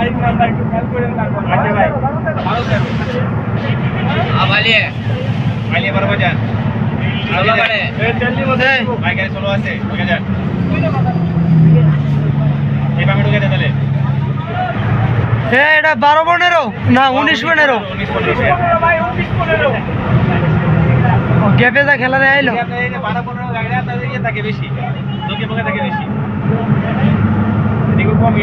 আচ্ছা ভাই। ভালো থাকো আবালিয়ে আইলে বারো। বাজার ষোলো বারে এই, ভাই গাড়ি ষোলো আছে ঢুকে যান। এই বামে ঢুকে তাহলে। এ, এটা বারো পনেরো? না উনিশ পনেরো গ্যাপে যা খেলা দেয় আইলো বারো পনেরো গাড়ি ইয়ে থাকে বেশি। থাকে বেশি। এদিকে কমই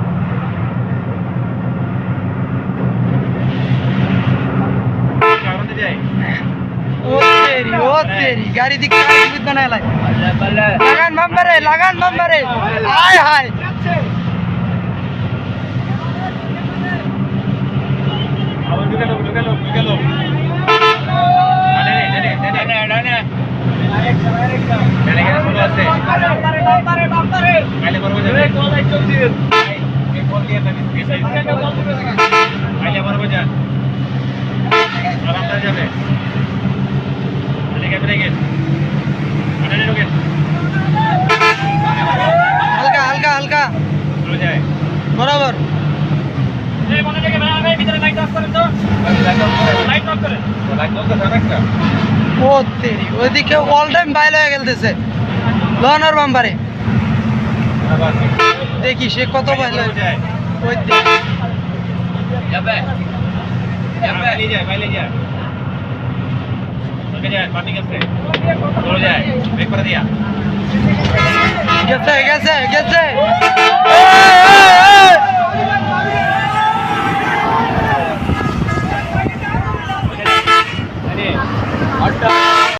তেরি ও তেরি গাড়ি দিকে জীবিত বানায় লাই লাগান বাম্বারে লাগান বাম্বারে আয় হায় আবার ঢুকে লোক ঢুকে ও তেরি ওইদিকে অল টাইম বাইল হয়ে গেলতেছে। লনার বাম্বারে দেখি সে কত বাইল বরাবর ওই দেখ। যাবে। যাবে। বাইলে যায় বাইলে যায়। ঢুকে যায় পার্টি গেছে। চলে যায়। ব্রেক করে দিয়া। গেছে গেছে গেছে।